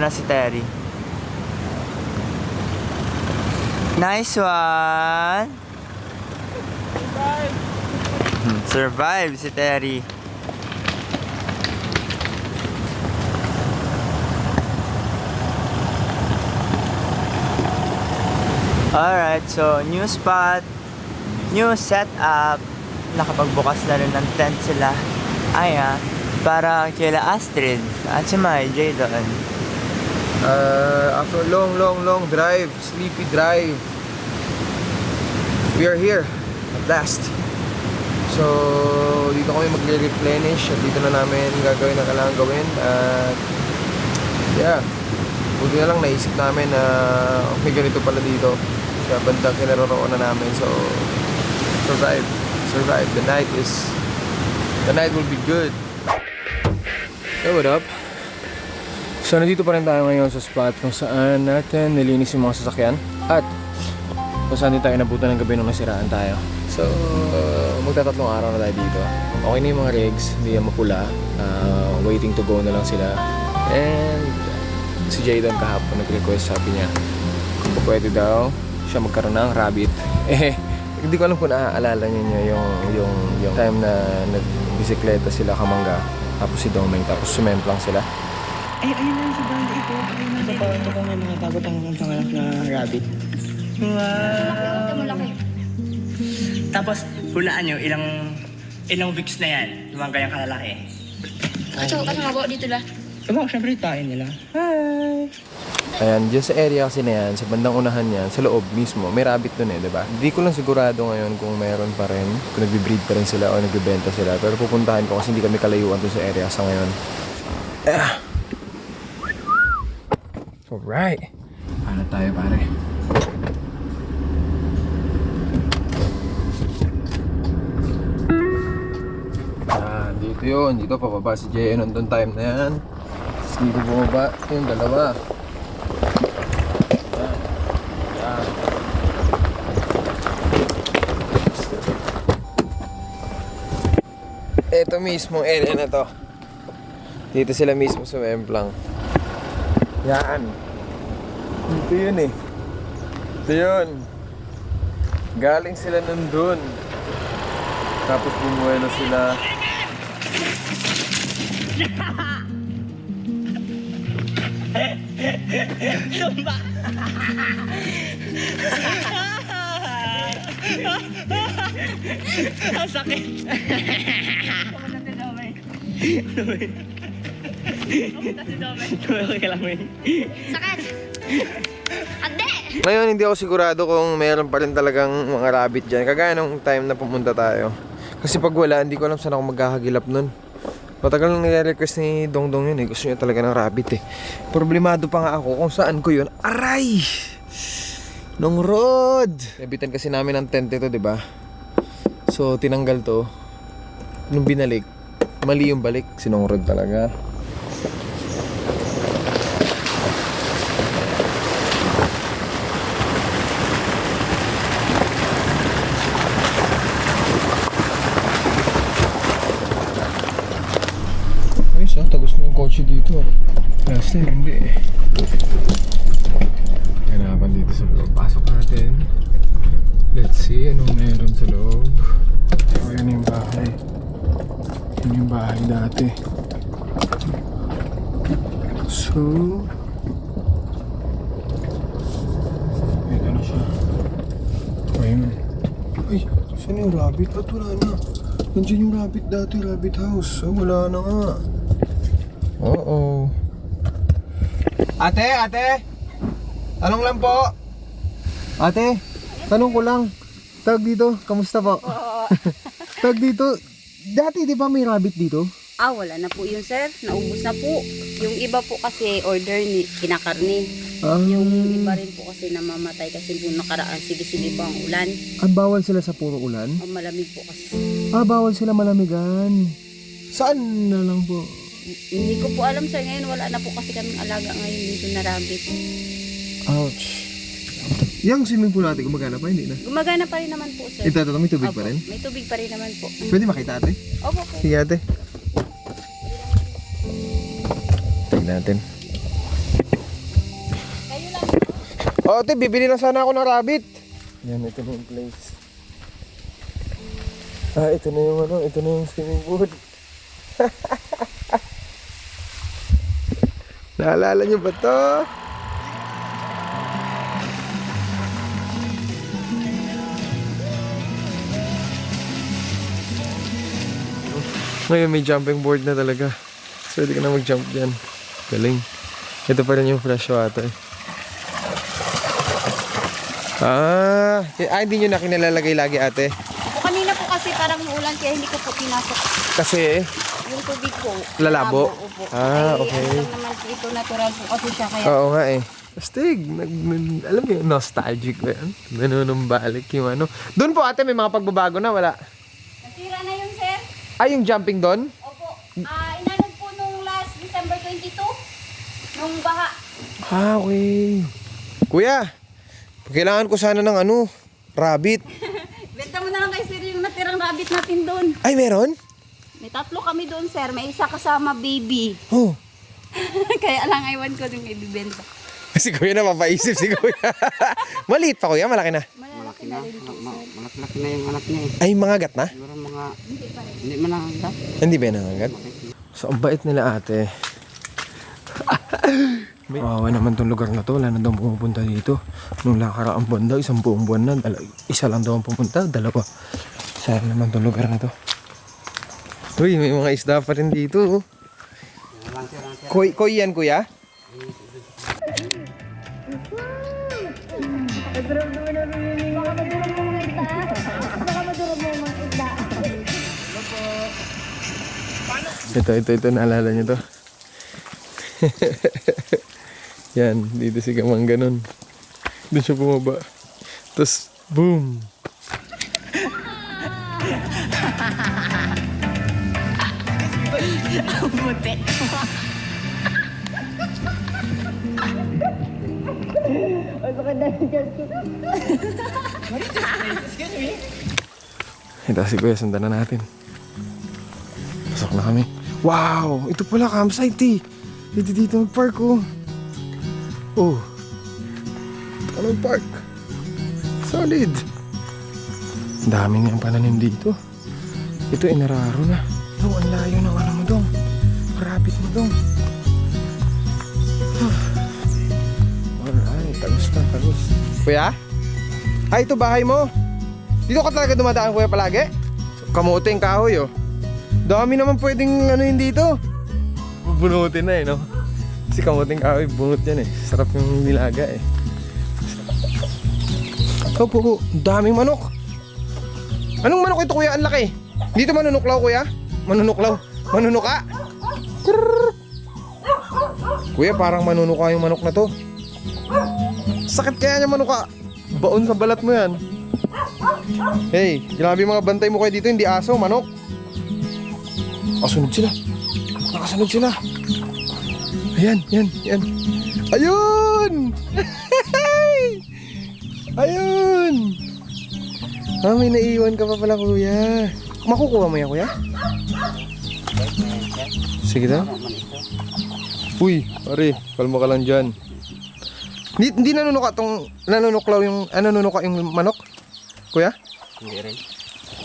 Ito. Na si Terry. Nice one! Hmm, Survive si Terry. Alright, so new spot, new setup. Nakapagbukas na rin ng tent sila. Aya, para kila Astrid at si May J doon. Uh, after long, long, long drive, sleepy drive, we are here at last. So, dito kami magre-replenish at dito na namin gagawin ang kailangan gawin. At, yeah, buti na lang naisip namin na may ganito pala dito sa bandang kinaroroonan namin. So, survive. Survive. The night is, the night will be good. Hey, what up? So nandito pa rin tayo ngayon sa spot kung saan natin nilinis yung mga sasakyan at kung saan din tayo nabutan ng gabi nung nasiraan tayo. So, uh, magtatatlong araw na tayo dito. Okay na yung mga rigs, hindi yan mapula. Uh, waiting to go na lang sila. And si Jayden kahapon nag-request sabi niya kung pa pwede daw siya magkaroon ng rabbit. Eh, hindi ko alam kung naaalala niya yung, yung, yung time na nagbisikleta sila kamangga tapos si Domeng tapos sumemplang sila. Ay, ayun na sa banda ito. Ayun na ito. Ito pa may mga bago pang panganak na rabbit. Wow! Tapos, hulaan nyo, ilang ilang weeks na yan, yung mga ganyang kalalaki. Ito, kasi mabawa dito la. Diba, syempre tayo nila. Ayan, dyan sa area kasi na yan, sa bandang unahan yan, sa loob mismo, may rabbit dun eh, di ba? Hindi ko lang sigurado ngayon kung meron pa rin, kung nagbe-breed pa rin sila o nagbebenta sila. Pero pupuntahan ko kasi hindi kami kalayuan dun sa area sa ngayon. Ah. Alright. Ano tayo pare? Ah, dito yun. Dito pababa si JN nandun time na yan. Tapos dito bumaba yung dalawa. Ito mismo area na to. Dito sila mismo sa Memplang. Yan. Dito yun eh. Ito yun. Galing sila nandun. Tapos bumuhay na sila. Ang sakit! Okay lang, may. Sakit! Ade! Ngayon, hindi ako sigurado kung meron pa rin talagang mga rabbit dyan. Kagaya nung time na pumunta tayo. Kasi pag wala, hindi ko alam saan ako magkakagilap nun. Matagal nang nire-request ni Dongdong yun eh. Gusto niya talaga ng rabbit eh. Problemado pa nga ako kung saan ko yun. Aray! Nung road! Nabitan kasi namin ng tent ito, di ba? So, tinanggal to. Nung binalik, mali yung balik. Sinong road talaga. Ayos ah, tagos na yung kotse dito ah. Last time, hindi eh. Hanapan dito sa loob. Pasok natin. Let's see anong meron sa loob. Yun yung bahay. Yun yung bahay dati. So, ito na siya. Ayun. Ay, saan yung rabbit? At wala na. Nandiyan yung rabbit dati, rabbit house. Oh, wala na nga. Oo. Ate, ate! Tanong lang po. Ate, tanong ko lang. Tag dito, kamusta po? Tag dito, dati di ba may rabbit dito? Ah, wala na po yun, sir. Naubos na po. Yung iba po kasi order ni kinakarni. Ah, Yung iba rin po kasi namamatay kasi po nakaraan. Sige-sige po ang ulan. ah, bawal sila sa puro ulan? Ang malamig po kasi. Ah, bawal sila malamigan. Saan na lang po? Hindi ko po alam sir, ngayon wala na po kasi kaming alaga ngayon dito na rabbit. Ouch. Yung swimming pool natin, gumagana pa, hindi na. Gumagana pa rin naman po sir. ito Itatanong, may tubig Opo, pa rin? May tubig pa rin naman po. Pwede makita ate? Opo po. Sige ate. Tignan natin. Kayo lang po. Oh, bibili lang sana ako ng rabbit. Yan, ito na yung place. Ah, ito na yung ano, ito na yung swimming pool. Naalala niyo ba to? Ngayon may jumping board na talaga. So, hindi ka na mag-jump dyan. Galing. Ito pa rin yung fresh water. Ah, ah hindi nyo na kinalalagay lagi ate. O kanina po kasi parang uulan kaya hindi ko po pinasok Kasi, yung tubig po. Lalabo? opo. Ah, Ay, okay. Ano naman po ito, natural po kasi siya kaya. oo nga eh. Astig, nag, alam mo yung nostalgic ba yan? Nanunumbalik yung ano. Doon po ate, may mga pagbabago na, wala. Nasira na yun, sir. Ah, yung jumping doon? Opo. Ah, inanong po nung last December 22. Nung baha. Ah, okay. Kuya, kailangan ko sana ng ano, rabbit. Benta mo na lang kay sir yung natirang rabbit natin doon. Ay, meron? May tatlo kami doon, sir. May isa kasama baby. Oh. Kaya lang iwan ko yung ibibenta. Si kuya na mapaisip si kuya. Maliit pa kuya, malaki na. Malaki na rin po. Malaki na yung anak niya eh. Ay, mga gat na? Siguro mga... Hindi man ang anak. Hindi ba nangagat? So, ang bait nila ate. Wawa naman tong lugar na to. Wala na daw pumupunta dito. Nung nakaraang buwan daw, isang buong buwan na. Dala, isa lang daw ang pumunta. Dalawa. Sayang naman tong lugar na to. Uy, may mga isda pa rin dito. oh. Koy, koy yan, kuya? Ito, ito, ito. Naalala niyo to. Yan, dito si Kamang ganun. Doon siya bumaba. Tapos, boom! Ito si Kuya, sundan na natin. Pasok na kami. Wow! Ito pala campsite eh. Dito dito mag-park oh. Oh. Ito ka park Solid. Ang dami niyang pananim dito. Ito inararo na. No, ang layo ng ano dong. Alright, tagus na, tagus. Kuya? Ay, ito bahay mo. Dito ka talaga dumadaan kuya palagi? Kamuting kahoy oh. Dami naman pwedeng ano yun dito. Bubunutin na eh, no? Kasi kamuting kahoy, bunot yan eh. Sarap yung nilaga eh. Ikaw po, daming manok. Anong manok ito kuya? Ang laki. Dito manunuklaw kuya? Manunuklaw. Manunuka. Kuya, parang manunuka yung manok na to. Sakit kaya niya manuka. Baon sa balat mo yan. Hey, grabe mga bantay mo kayo dito, hindi aso, manok. Nakasunod sila. Nakasunod sila. Ayan, yan, yan. Ayun! Ayun! Ah, may naiwan ka pa pala, kuya. Makukuha mo yan, kuya? Sige daw. Uy, pare, kalma ka lang dyan. Hindi, hindi nanunuka tong, nanunuklaw yung, ano, nanunuka yung manok? Kuya? Hindi rin.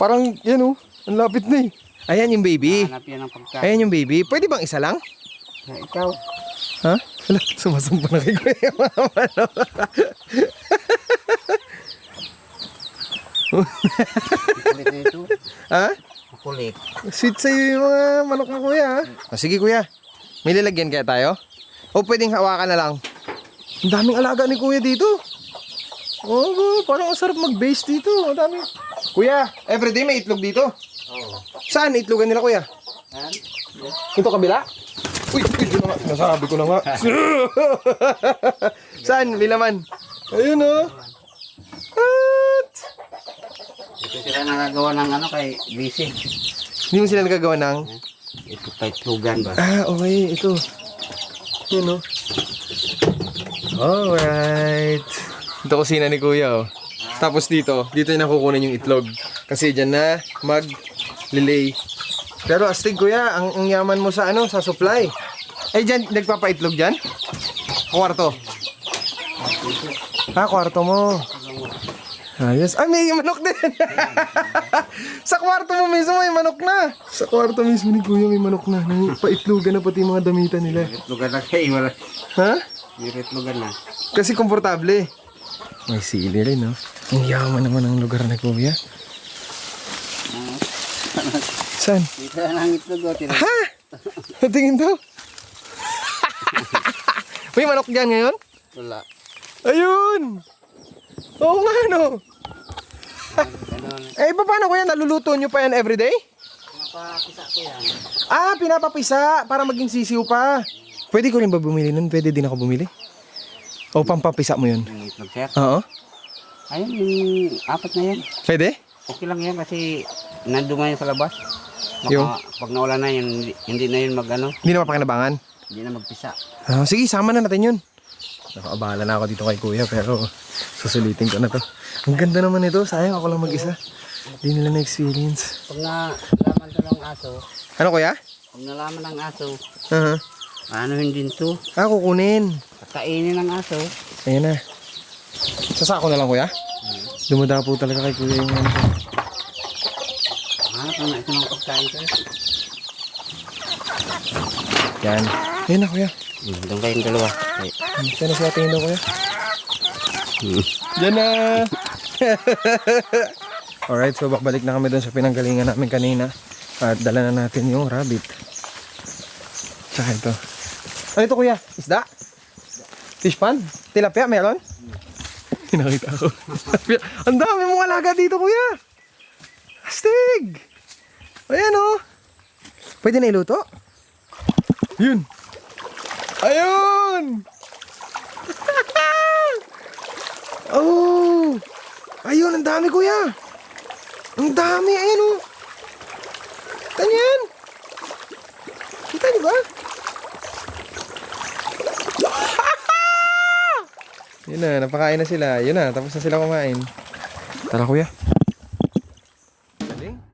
Parang, yan oh, ang lapit na eh. Ayan yung baby. Hanap yan ang pagkain. Ayan yung baby. Pwede bang isa lang? Ikaw. Ha? Wala, sumasamba na kay Kuya yung mga manok. Kulit na ito. ha? Kulit. Sweet sa'yo yung mga manok mo kuya ha? Ah, sige kuya, may lalagyan kaya tayo? O pwedeng hawakan na lang? Ang daming alaga ni kuya dito. Oo, parang ang sarap mag-base dito. Ang dami. Kuya, everyday may itlog dito. Oo. Saan itlogan nila kuya? Yan. Ito kabila? Uy, uy, yun na nga. Nasabi ko na nga. Saan? May laman. Ayun oh. At... Ito sila nagagawa ng ano kay busy. Hindi mo sila nagagawa ng... Ito kay Tugan ba? Ah, okay. Ito. Yun, oh. Alright. Ito kusina ni Kuya, oh. Tapos dito, dito yung nakukunin yung itlog. Kasi dyan na mag-lilay. Pero astig Kuya, ang, ang yaman mo sa ano, sa supply. Ay, dyan, nagpapaitlog dyan? Kwarto. Ah, kwarto mo. Ayos. Ah, may manok din. sa kwarto mo mismo may manok na. Sa kwarto mismo ni Kuya may manok na. Nang paitlugan na pati yung mga damitan nila. Lugar na kayo, wala. Ha? Mirit lugar na. Kasi komportable. May sili rin, no? Ang yaman naman ng lugar na Kuya. Saan? Dito na ang itlog o, tinag- Ha? Tingin daw. may manok dyan ngayon? Wala. Ayun! Oo nga, no? eh, pa- paano ko yan? Naluluto nyo pa yan everyday? Napakisa ko yan. Ah, pinapapisa para maging sisiw pa. Pwede ko rin ba bumili nun? Pwede din ako bumili? O pampapisa mo yun? Yung itlog, sir. Oo. Ayun, yung apat na yan. Pwede? Okay lang yan kasi nandun nga yun sa labas. Baka Yung? pag nawala na yun, hindi, hindi na yun mag ano, Hindi na mapakinabangan? hindi na magpisa. Ah, sige, sama na natin yun. Nakaabala na ako dito kay kuya pero susulitin ko na to. Ang ganda naman ito. Sayang ako lang mag-isa. Hindi nila na-experience. Pag nalaman to ng aso, Ano kuya? pag nalaman ng aso, Uh ano hindi to, Ah, kukunin. kakainin ng aso. Ayan na. Sasako na lang kuya? Dumadapo talaga kay kuya yung ano. Hanap na ito ng pagkain ko. Yan. Ayan na kuya. Hmm, doon kayong dalawa. Ay, Saan na siya tingin daw kuya? hmm. Diyan na! Alright, so babalik na kami doon sa pinanggalingan namin kanina. At dala na natin yung rabbit. Tsaka ito. Ano ito kuya? Isda? Fish pan? Tilapia meron? Pinakita ko. Ang dami mong alaga dito kuya! Astig! Ayan oh! Pwede na iluto? Yun! Ayun! Oh! Ayun, ang dami kuya! Ang dami, ayun oh! Kita niyo yan? Kita niyo ba? Yun na, napakain na sila. Yun na, tapos na sila kumain. Tara kuya.